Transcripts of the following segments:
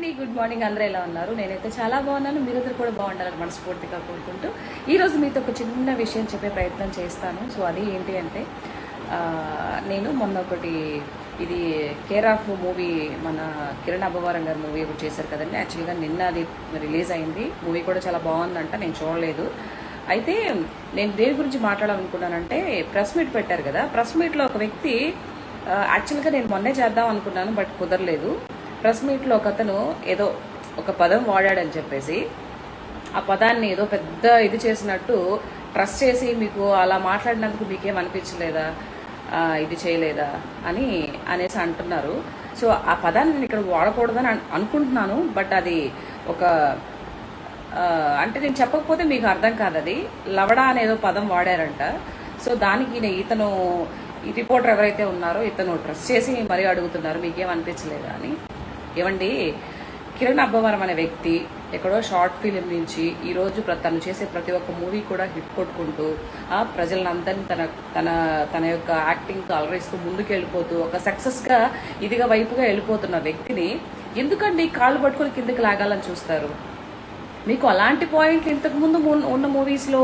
అండి. Good morning అందరూ ఎలా ఉన్నారు? నేనైతే చాలా బాగున్నాను. మీరందరూ కూడా బాగుండాలని మనస్ఫూర్తిగా కోరుకుంటూ ఈరోజు మీతో ఒక చిన్న విషయం చెప్పే ప్రయత్నం చేస్తాను. సో అది ఏంటి అంటే నేను మొన్న ఒకటి ఇది కేర్ ఆఫ్ మూవీ మన కిరణ్ అబ్బవారం గారి మూవీ ఒకటి చేశారు కదండి. యాక్చువల్గా నిన్న అది రిలీజ్ అయింది. మూవీ కూడా చాలా బాగుందంట. నేను చూడలేదు. అయితే నేను దేని గురించి మాట్లాడాలనుకున్నానంటే ప్రెస్ మీట్ పెట్టారు కదా. ప్రెస్ మీట్లో ఒక వ్యక్తి యాక్చువల్గా నేను మొన్నే చేద్దాం అనుకున్నాను బట్ కుదరలేదు. ప్రెస్ మీట్లో ఒక అతను ఏదో ఒక పదం వాడాడని చెప్పేసి ఆ పదాన్ని ఏదో పెద్ద ఇది చేసినట్టు ట్రస్ట్ చేసి మీకు అలా మాట్లాడినందుకు మీకేం అనిపించలేదా? ఇది చేయలేదా? అని అనేసి అంటున్నారు. సో ఆ పదాన్ని నేను ఇక్కడ వాడకూడదని అనుకుంటున్నాను బట్ అది ఒక అంటే నేను చెప్పకపోతే మీకు అర్థం కాదు అది. లవడా అనేదో పదం వాడారంట. సో దానికి నేను ఇతను ఈ రిపోర్టర్ ఎవరైతే ఉన్నారో ఇతను ట్రస్ట్ చేసి మరీ అడుగుతున్నారు మీకేం అనిపించలేదా అని. ఏమండి కిరణ్ అబ్బవరం అనే వ్యక్తి ఎక్కడో షార్ట్ ఫిలిం నుంచి ఈరోజు తను చేసే ప్రతి ఒక్క మూవీ కూడా హిట్ కొట్టుకుంటూ ఆ ప్రజలందరినీ తన తన తన యొక్క యాక్టింగ్ అలరిస్తూ ముందుకు వెళ్ళిపోతూ ఒక సక్సెస్గా ఇదిగా వైపుగా వెళ్ళిపోతున్న వ్యక్తిని ఎందుకండి కాళ్ళు పట్టుకొని కిందకి లాగాలని చూస్తారు? మీకు అలాంటి పాయింట్లు ఇంతకు ముందు ఉన్న మూవీస్లో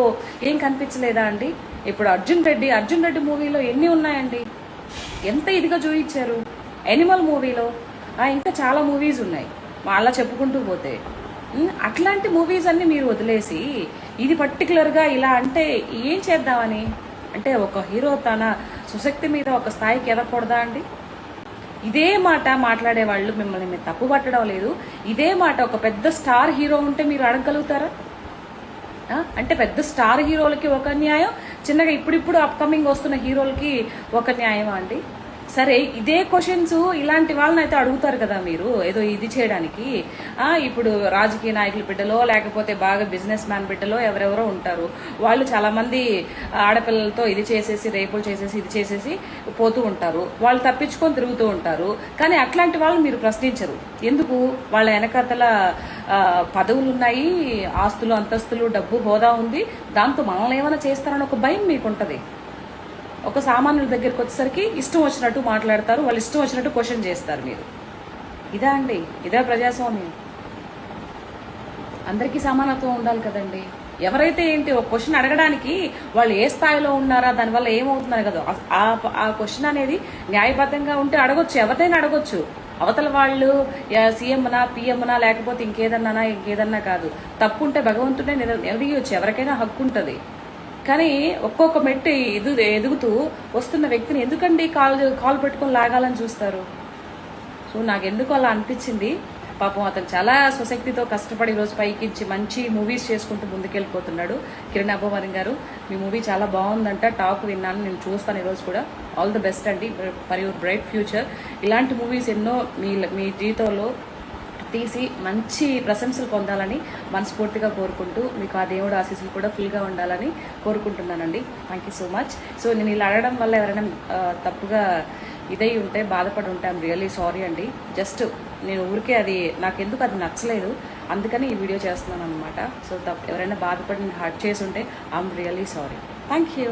ఏం కనిపించలేదా అండి? ఇప్పుడు అర్జున్ రెడ్డి అర్జున్ రెడ్డి మూవీలో ఎన్ని ఉన్నాయండి? ఎంత ఇదిగా చూపించారు ఎనిమల్ మూవీలో? ఇంకా చాలా మూవీస్ ఉన్నాయి. అలా చెప్పుకుంటూ పోతే. అట్లాంటి మూవీస్ అన్ని మీరు వదిలేసి ఇది పర్టికులర్గా ఇలా అంటే ఏం చేద్దామని? అంటే ఒక హీరో తన సుశక్తి మీద ఒక స్థాయికి ఎదగకూడదా అండి? ఇదే మాట మాట్లాడే వాళ్ళు మిమ్మల్ని మీరు తప్పు పట్టడం లేదు. ఇదే మాట ఒక పెద్ద స్టార్ హీరో ఉంటే మీరు అడగగలుగుతారా? అంటే పెద్ద స్టార్ హీరోలకి ఒక న్యాయం చిన్నగా ఇప్పుడిప్పుడు అప్కమింగ్ వస్తున్న హీరోలకి ఒక న్యాయమా అండి? సరే ఇదే క్వశ్చన్స్ ఇలాంటి వాళ్ళని అయితే అడుగుతారు కదా మీరు ఏదో ఇది చేయడానికి. ఇప్పుడు రాజకీయ నాయకుల బిడ్డలో లేకపోతే బాగా బిజినెస్ మ్యాన్ బిడ్డలో ఎవరెవరో ఉంటారు. వాళ్ళు చాలామంది ఆడపిల్లలతో ఇది చేసేసి రేపులు చేసేసి ఇది చేసేసి పోతూ ఉంటారు. వాళ్ళు తప్పించుకొని తిరుగుతూ ఉంటారు. కానీ అట్లాంటి వాళ్ళు మీరు ప్రశ్నించరు. ఎందుకు? వాళ్ళ వెనకతల పదవులు ఉన్నాయి ఆస్తులు అంతస్తులు డబ్బు హోదా ఉంది. దాంతో మనల్ని ఏమైనా చేస్తారని ఒక భయం మీకు ఉంటుంది ఒక సామాన్యుల దగ్గరికి వచ్చేసరికి ఇష్టం వచ్చినట్టు మాట్లాడతారు వాళ్ళు ఇష్టం వచ్చినట్టు క్వశ్చన్ చేస్తారు మీరు. ఇదా అండి ఇదా ప్రజాస్వామ్యం. అందరికీ సమానత్వం ఉండాలి కదండి. ఎవరైతే ఏంటి ఒక క్వశ్చన్ అడగడానికి వాళ్ళు ఏ స్థాయిలో ఉన్నారా దానివల్ల ఏమవుతున్నారు కదా ఆ- ఆ క్వశ్చన్ అనేది న్యాయబద్ధంగా ఉంటే అడగొచ్చు ఎవరిదైనా అడగొచ్చు. అవతల వాళ్ళు సీఎంనా పిఎంనా లేకపోతే ఇంకేదన్నానా ఇంకేదన్నా కాదు. తప్పు ఉంటే భగవంతుడే నిల- ఎవరికైనా హక్కు ఉంటుంది. కానీ ఒక్కొక్క మెట్టు ఎదు ఎదుగుతూ వస్తున్న వ్యక్తిని ఎందుకండి కాల్ కాల్ పెట్టుకొని లాగాలని చూస్తారు? సో నాకు ఎందుకు అలా అనిపించింది? పాపం అతను చాలా స్వశక్తితో కష్టపడి ఈరోజు రోజు పైకించి మంచి మూవీస్ చేసుకుంటూ ముందుకెళ్ళిపోతున్నాడు. కిరణ్ అబ్బవరం గారు మీ మూవీ చాలా బాగుందంట టాక్ విన్నాను నేను చూస్తాను ఈరోజు కూడా. ఆల్ ది బెస్ట్ అండి ఫర్ యువర్ బ్రైట్ ఫ్యూచర్. ఇలాంటి మూవీస్ ఎన్నో మీ మీ జీవితంలో తీసి మంచి ప్రశంసలు పొందాలని మనస్ఫూర్తిగా కోరుకుంటూ మీకు ఆ దేవుడు ఆశీస్సులు కూడా ఫుల్గా ఉండాలని కోరుకుంటున్నానండి. Thank you so much so నేను ఇలా అడగడం వల్ల ఎవరైనా తప్పుగా ఇదై ఉంటే బాధపడి ఉంటే ఐమ్ రియల్లీ సారీ అండి. జస్ట్ నేను ఊరికే అది నాకు ఎందుకు అది నచ్చలేదు. అందుకని ఈ వీడియో చేస్తున్నాను అనమాట సో తప్ప ఎవరైనా బాధపడి హర్ట్ చేసి ఉంటే I'm really sorry thank you